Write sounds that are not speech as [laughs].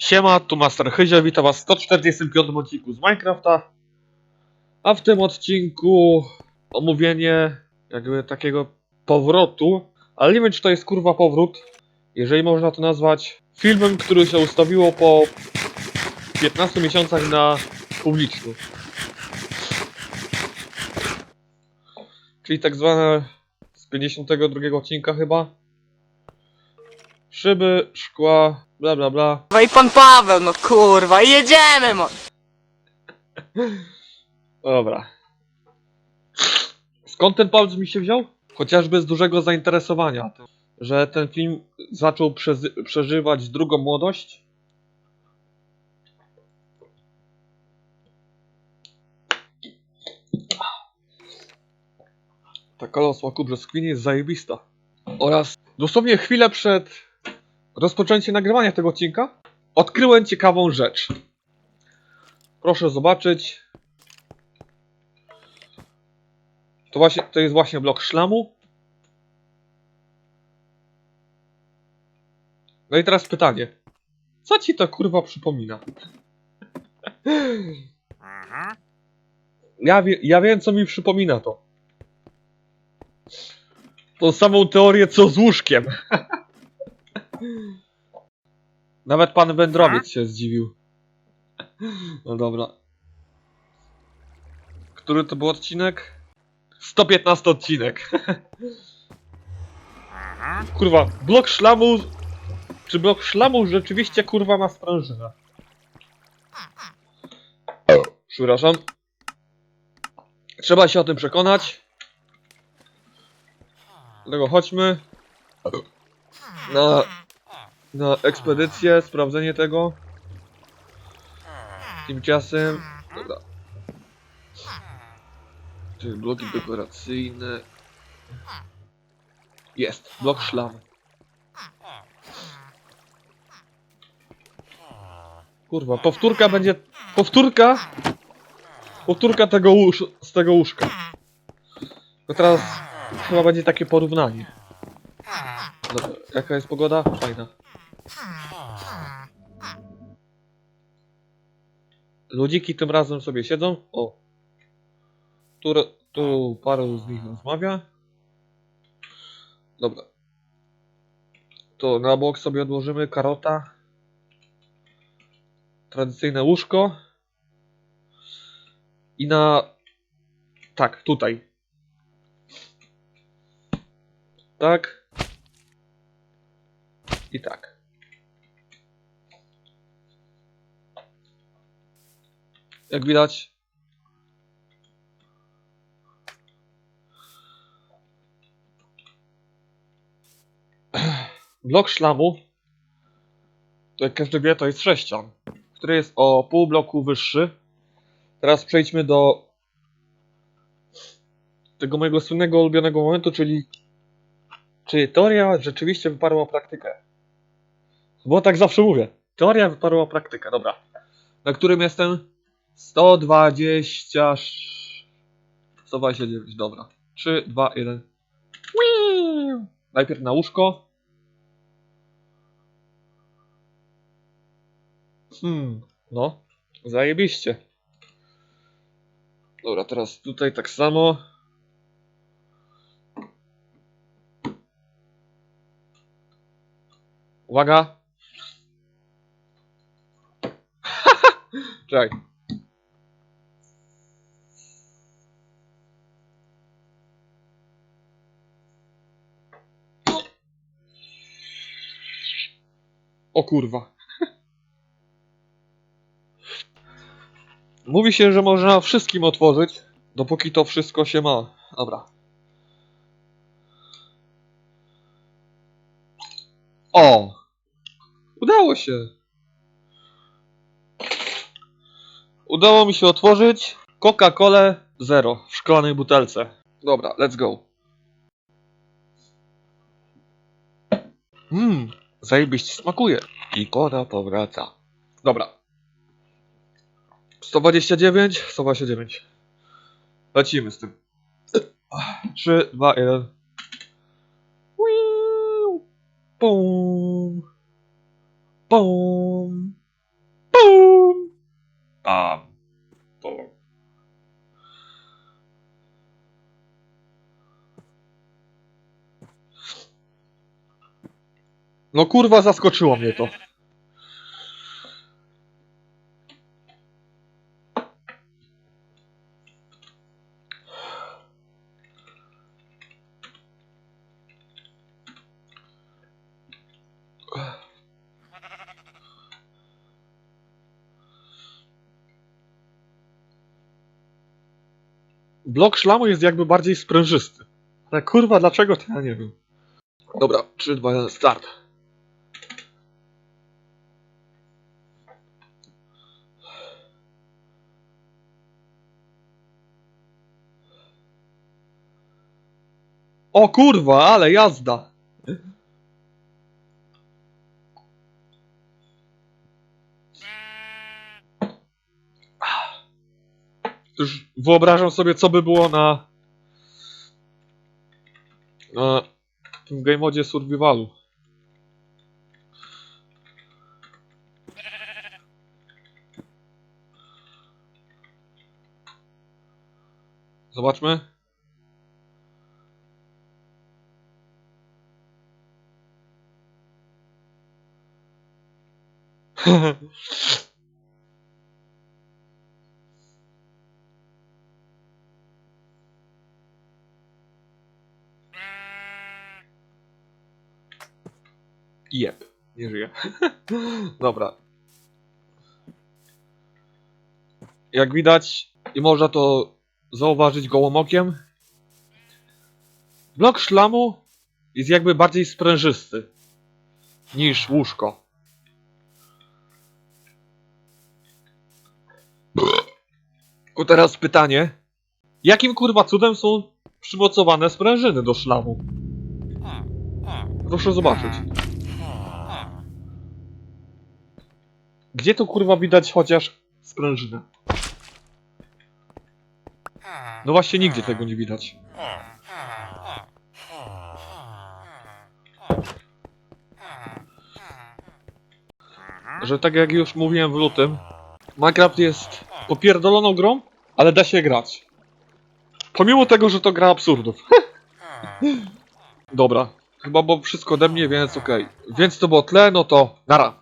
Siema, tu Master Hyzia, witam was w 145 odcinku z Minecrafta. A w tym odcinku omówienie jakby takiego powrotu, ale nie wiem czy to jest kurwa powrót, jeżeli można to nazwać filmem, który się ustawiło po 15 miesiącach na publiczny. Czyli tak zwane z 52 odcinka chyba. Szyby, szkła, bla bla bla. Kurwa i pan Paweł, no kurwa, i jedziemy, mo! [laughs] Dobra. Skąd ten pomysł mi się wziął? Chociażby z dużego zainteresowania, że ten film zaczął przeżywać drugą młodość. Ta kola smaku brzoskwini jest zajebista. Oraz dosłownie chwilę przed rozpoczęciem nagrywania tego odcinka odkryłem ciekawą rzecz. Proszę zobaczyć. To, właśnie, to jest właśnie blok szlamu. No i teraz pytanie. Co ci to kurwa przypomina? Ja, wie, ja wiem co mi przypomina to. Tą samą teorię co z łóżkiem. [laughs] Nawet pan wędrowiec się zdziwił. No dobra. Który to był odcinek? 115 odcinek. Kurwa, blok szlamu. Czy blok szlamu rzeczywiście kurwa ma sprężynę? Przepraszam. Trzeba się o tym przekonać. Dlatego chodźmy na, na ekspedycję, sprawdzenie tego. Tymczasem. Dobra. Czy bloki dekoracyjne. Jest, blok szlamu. Kurwa, powtórka będzie. Powtórka! Powtórka tego łóż, z tego łóżka. To teraz chyba będzie takie porównanie. Dobra, jaka jest pogoda? Fajna. Ludziki tym razem sobie siedzą. O. Tu, tu paru z nich rozmawia. Dobra. To na bok sobie odłożymy karota. Tradycyjne łóżko. I na... Tak, tutaj. Tak. I tak. Jak widać. Blok szlamu, to jak każdy wie, to jest sześcian, który jest o pół bloku wyższy. Teraz przejdźmy do tego mojego słynnego, ulubionego momentu, czyli czy teoria rzeczywiście wyparła praktykę. Bo tak zawsze mówię. Teoria wyparła praktykę, dobra. Na którym jestem? 120... 129, dobra. 3, 2, 1. Whee! Najpierw na łóżko. Hmm, no, zajebiście. Dobra, teraz tutaj tak samo. Uwaga. [laughs] Czekaj. O kurwa. Mówi się, że można wszystkim otworzyć, dopóki to wszystko się ma. Dobra. O! Udało się. Udało mi się otworzyć Coca-Colę Zero w szklanej butelce. Dobra, let's go. Mmm, Zajebiście smakuje. Ikona powraca. Dobra. 129, 129. Lecimy z tym. 3, 2, 1. Pum. Pum. Pum. Bam. No kurwa, zaskoczyło mnie to. Blok szlamu jest jakby bardziej sprężysty. Ale kurwa, dlaczego to ja nie wiem. Dobra, 3, 2, 1, start. O kurwa, ale jazda! Już wyobrażam sobie, co by było na. na tym game modzie survivalu. Zobaczmy. [laughs] Jeb, nie żyje. [laughs] Dobra. Jak widać, i można to zauważyć gołym okiem, blok szlamu jest jakby bardziej sprężysty niż łóżko. Tylko teraz pytanie, jakim kurwa cudem są przymocowane sprężyny do szlamu? Proszę zobaczyć. Gdzie tu kurwa widać chociaż sprężynę? No właśnie nigdzie tego nie widać. Że tak jak już mówiłem w lutym, Minecraft jest popierdoloną grą, ale da się grać. Pomimo tego, że to gra absurdów. [laughs] Dobra, chyba było wszystko ode mnie, więc okej. Więc to było tle, no to nara.